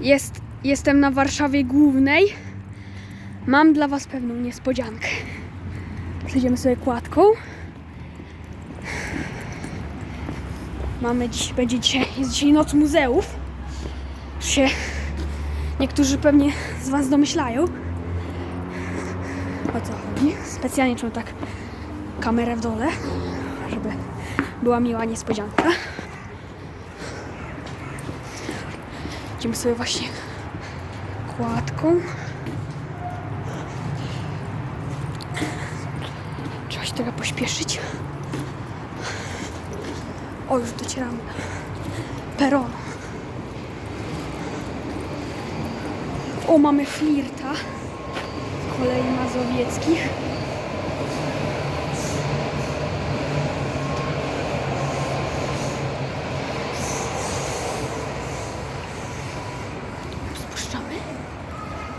Jest, jestem na Warszawie Głównej. Mam dla Was pewną niespodziankę. Przejdziemy sobie kładką. Mamy dziś, będzie dzisiaj, jest dzisiaj noc muzeów. Już się niektórzy pewnie z Was domyślają. O co chodzi? Specjalnie czułem tak kamerę w dole, żeby była miła niespodzianka. Idziemy sobie właśnie kładką. Trzeba się trochę pośpieszyć. O, już docieramy do peronu. O, mamy flirta z kolei mazowieckich.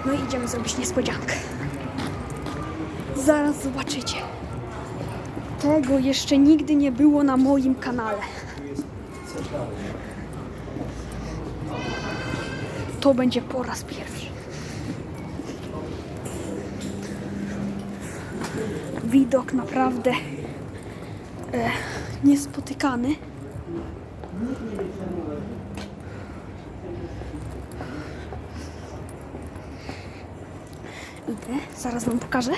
No i idziemy zrobić niespodziankę. Zaraz zobaczycie. Tego jeszcze nigdy nie było na moim kanale. To będzie po raz pierwszy. Widok naprawdę e, niespotykany. Idę, zaraz wam pokażę.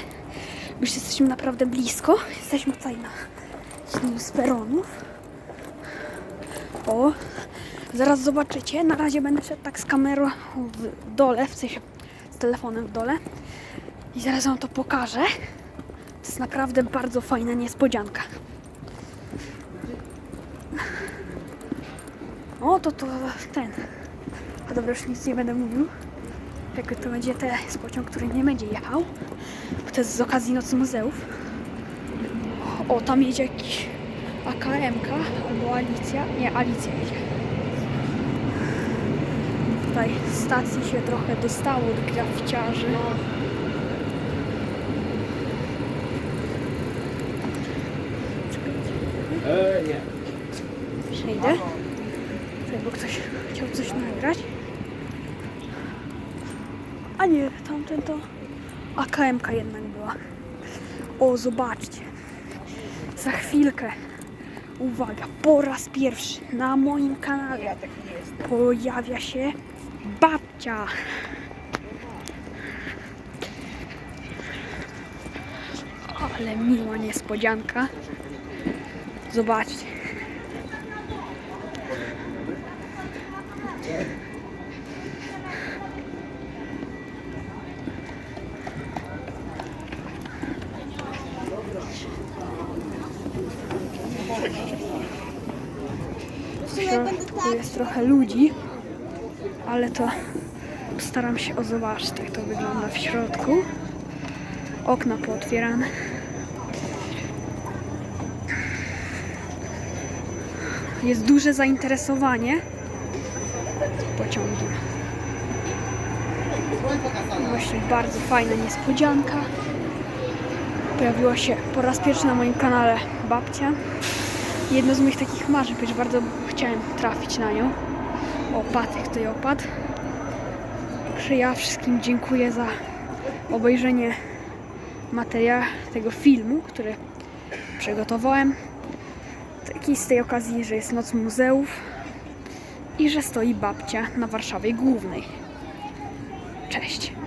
Już jesteśmy naprawdę blisko. Jesteśmy tutaj na jednym z peronów. O, zaraz zobaczycie. Na razie będę szedł tak z kamerą w dole, w sensie z telefonem w dole. I zaraz wam to pokażę. To jest naprawdę bardzo fajna niespodzianka. O, to to ten. A dobra, już nic nie będę mówił. Jakby to będzie te jest pociąg, który nie będzie jechał. Bo to jest z okazji Nocy Muzeów. O, tam jedzie jakiś AKM-ka albo Alicja. Nie, Alicja jedzie. Tutaj stacji się trochę dostało do graficiarzy. E, nie. Przejdę. Bo ktoś chciał coś nagrać. A nie, tamten to AKM-ka jednak była. O, zobaczcie. Za chwilkę. Uwaga, po raz pierwszy na moim kanale pojawia się babcia. Ale miła niespodzianka. Zobaczcie. W środku jest trochę ludzi, ale to staram się o zobaczyć, jak to wygląda w środku. Okna pootwierane. Jest duże zainteresowanie pociągiem. Właśnie bardzo fajna niespodzianka. Pojawiła się po raz pierwszy na moim kanale babcia. Jedno z moich takich marzeń, ponieważ bardzo chciałem trafić na nią. O, Patryk tutaj opadł. Także ja wszystkim dziękuję za obejrzenie materiału tego filmu, który przygotowałem. Taki z tej okazji, że jest Noc Muzeów i że stoi babcia na Warszawie Głównej. Cześć.